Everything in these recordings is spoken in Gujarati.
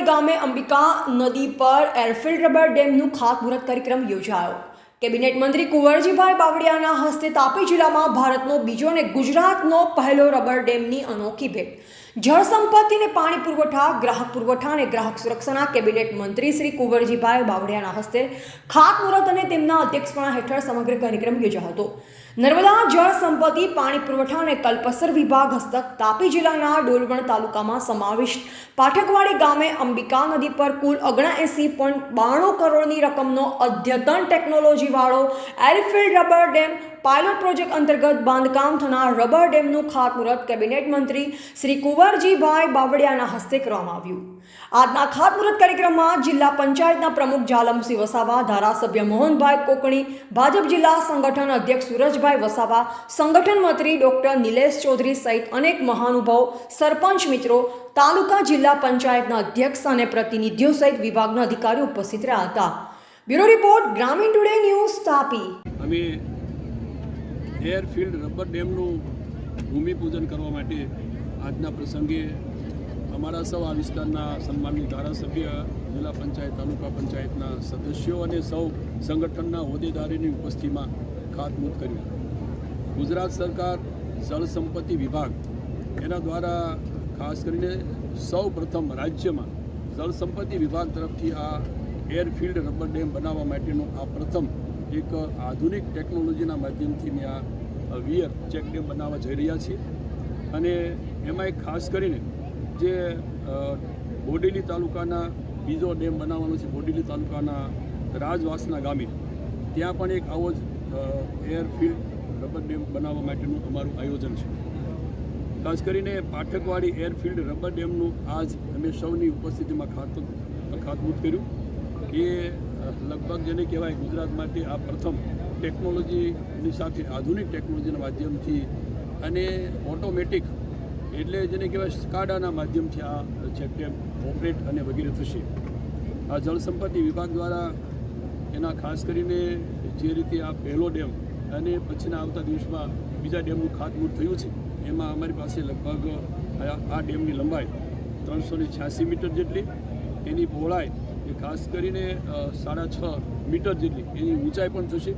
પાઠકવાડી ગામે અંબિકા નદી પર એરફિલ્ડ રબર ડેમનું ખાતમુહૂર્ત કાર્યક્રમ યોજાયો. કેબિનેટ મંત્રી કુંવરજીભાઈ બાવળિયાના હસ્તે તાપી જિલ્લામાં ભારતનો બીજો અને ગુજરાતનો પહેલો રબર ડેમની અનોખી ભેટ. જળ સંપત્તિ અને પાણી પુરવઠા, ગ્રાહક પુરવઠા અને ગ્રાહક સુરક્ષાના કેબિનેટ મંત્રી શ્રી કુંવરજીભાઈ બાવળિયાના હસ્તે ખાતમુહૂર્ત અને તેમના અધ્યક્ષપણા હેઠળ સમગ્ર કાર્યક્રમ યોજાયો હતો. નર્મદા જળ સંપત્તિ, પાણી પુરવઠા અને કલ્પસર વિભાગ હસ્તક તાપી જિલ્લાના ડોલવણ તાલુકામાં સમાવિષ્ટ. પાઠકવાડી ગામે અંબિકા નદી પર કુલ ઓગણએંસી પોઈન્ટ બાણું કરોડની રકમનો અદ્યતન ટેકનોલોજીવાળો airfield rubber dam pilot project અંતર્ગત બાંધકામ થનાર રબર ડેમનું ખાતમુહૂર્ત કેબિનેટ મંત્રી શ્રી કુંવરજીભાઈ બાવળિયાના હસ્તે કરવામાં આવ્યું. આજના ખાતમુહૂર્ત કાર્યક્રમમાં જિલ્લા પંચાયતના પ્રમુખ જાલમસિંહ વસાવા ધારાસભ્ય મોહનભાઈ કોકણી, ભાજપ જિલ્લા સંગઠન અધ્યક્ષ સુરજભાઈ વસાવા, સંગઠન મંત્રી ડોક્ટર નિલેશ ચૌધરી સહિત અનેક મહાનુભાવો, સરપંચ મિત્રો, તાલુકા જિલ્લા પંચાયતના અધ્યક્ષ અને પ્રતિનિધિઓ સહિત વિભાગના અધિકારીઓ ઉપસ્થિત રહ્યા હતા. Bureau report, Gramin today news Tapi. અમે એરફિલ્ડ રબર ડેમનું ભૂમિપૂજન કરવા માટે આજના પ્રસંગે અમારા સૌ આ વિસ્તારના સન્માનની ધારાસભ્ય, જિલ્લા પંચાયત, તાલુકા પંચાયતના સદસ્યો અને સૌ સંગઠનના હોદ્દેદારોની ઉપસ્થિતિમાં ખાતમુહૂર્ત કર્યું. ગુજરાત સરકાર જળ સંપત્તિ વિભાગ એના દ્વારા ખાસ કરીને સૌ પ્રથમ રાજ્યમાં જળ સંપત્તિ વિભાગ તરફથી આ એરફિલ્ડ રબર ડેમ બનાવવા માટેનો આ પ્રથમ એક આધુનિક ટેકનોલોજીના માધ્યમથી મેં આ વિયર ચેક ડેમ બનાવવા જઈ રહ્યા છીએ. અને એમાં એક ખાસ કરીને જે બોડેલી તાલુકાના બીજો ડેમ બનાવવાનો છે, બોડેલી તાલુકાના રાજવાસના ગામે, ત્યાં પણ એક આવો જ એરફિલ્ડ રબર ડેમ બનાવવા માટેનું અમારું આયોજન છે. ખાસ કરીને પાઠકવાડી એરફિલ્ડ રબર ડેમનું આજ અમે સૌની ઉપસ્થિતિમાં ખાતું ખાતમૂત કર્યું એ લગભગ જેને કહેવાય ગુજરાત માટે આ પ્રથમ ટેકનોલોજીની સાથે આધુનિક ટેકનોલોજીના માધ્યમથી અને ઓટોમેટિક એટલે જેને કહેવાય સ્કાડાના માધ્યમથી આ ચેકડેમ ઓપરેટ અને વગેરે થશે. આ જળસંપત્તિ વિભાગ દ્વારા એના ખાસ કરીને જે રીતે આ પહેલો ડેમ અને પછીના આવતા દિવસમાં બીજા ડેમનું ખાતમુહૂર્ત થયું છે, એમાં અમારી પાસે લગભગ આ ડેમની લંબાઈ ત્રણસો છ્યાસી મીટર જેટલી એની પહોળાઈ એ ખાસ કરીને સાડા છ મીટર જેટલી, એની ઊંચાઈ પણ થશે.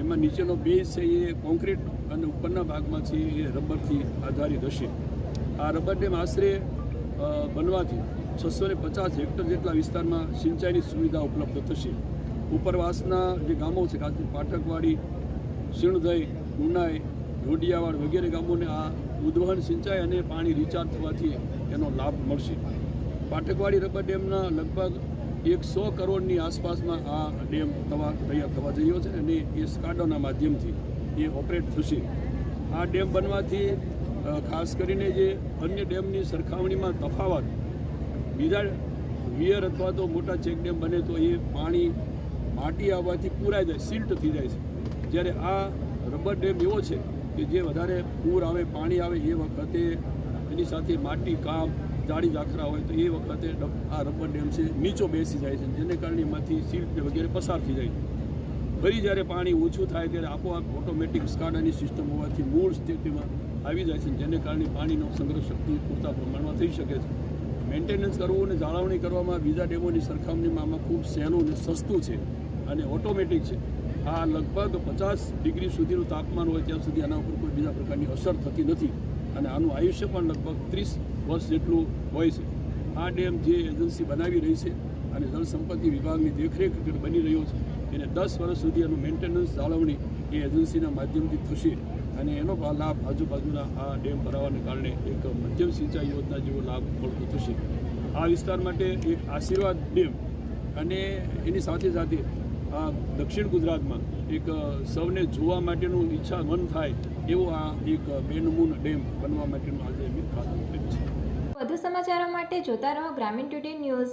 એમાં નીચેનો બેઝ છે એ કોન્ક્રીટ અને ઉપરના ભાગમાં છે એ રબરથી આધારિત હશે. આ રબર ડેમ આશરે બનવાથી છસો ને પચાસ હેક્ટર જેટલા વિસ્તારમાં સિંચાઈની સુવિધા ઉપલબ્ધ થશે. ઉપરવાસના જે ગામો છે, ખાસ પાઠકવાડી શીણદઈ ઉનાઈ, ઢોડિયાવાડ વગેરે ગામોને આ ઉદ્વહન સિંચાઈ અને પાણી રિચાર્જ થવાથી એનો લાભ મળશે. પાઠકવાડી રબર ડેમના લગભગ એકસો કરોડની આસપાસમાં આ ડેમ થવા તૈયાર થવા જઈ રહ્યો છે અને એ સ્કાડોના માધ્યમથી એ ઓપરેટ થશે. આ ડેમ બનવાથી ખાસ કરીને જે અન્ય ડેમની સરખામણીમાં તફાવત, બીજા વિયર અથવા તો મોટા ચેક ડેમ બને તો એ પાણી માટી આવવાથી પૂરાઈ જાય સિલ્ટ થઈ જાય છે. જ્યારે આ રબર ડેમ એવો છે કે જે વધારે પૂર આવે, પાણી આવે, એ વખતે એની સાથે માટી, કામ જાડી જાખરા હોય તો એ વખતે આ રબર ડેમ છે, નીચો બેસી જાય છે, જેને કારણે એમાંથી સિલ્ટ વગેરે પસાર થઈ જાય છે. ફરી જ્યારે પાણી ઓછું થાય ત્યારે આપોઆપ ઓટોમેટિક સ્કાડાની સિસ્ટમ હોવાથી મૂળ સ્થિતિમાં આવી જાય છે જેને કારણે પાણીનો સંગ્રહ શક્તિ પૂરતા પ્રમાણમાં થઈ શકે છે. મેન્ટેનન્સ કરવું અને જાળવણી કરવામાં બીજા ડેમોની સરખામણીમાં આમાં ખૂબ સહેલું અને સસ્તું છે અને ઓટોમેટિક છે. આ લગભગ પચાસ ડિગ્રી સુધીનું તાપમાન હોય ત્યાં સુધી આના ઉપર કોઈ બીજા પ્રકારની અસર થતી નથી અને આનું આયુષ્ય પણ લગભગ ત્રીસ વર્ષ જેટલું હોય છે. આ ડેમ જે એજન્સી બનાવી રહી છે અને જળ વિભાગની દેખરેખ બની રહ્યો છે એને દસ વર્ષ સુધી એનું મેન્ટેનન્સ જાળવણી એ એજન્સીના માધ્યમથી થશે. અને એનો લાભ આજુબાજુના આ ડેમ ભરાવાને કારણે એક મધ્યમ સિંચાઈ યોજના જેવો લાભ મળતો થશે. આ વિસ્તાર માટે એક આશીર્વાદ ડેમ અને એની સાથે સાથે આ દક્ષિણ ગુજરાતમાં એક સૌને જોવા માટેનું ઈચ્છા મન થાય એવો આ એક બેનમૂન ડેમ બનવા માટેનું આજે અમે ખાતું છે. વધુ સમાચારો માટે જોતા રહો Gramin today news.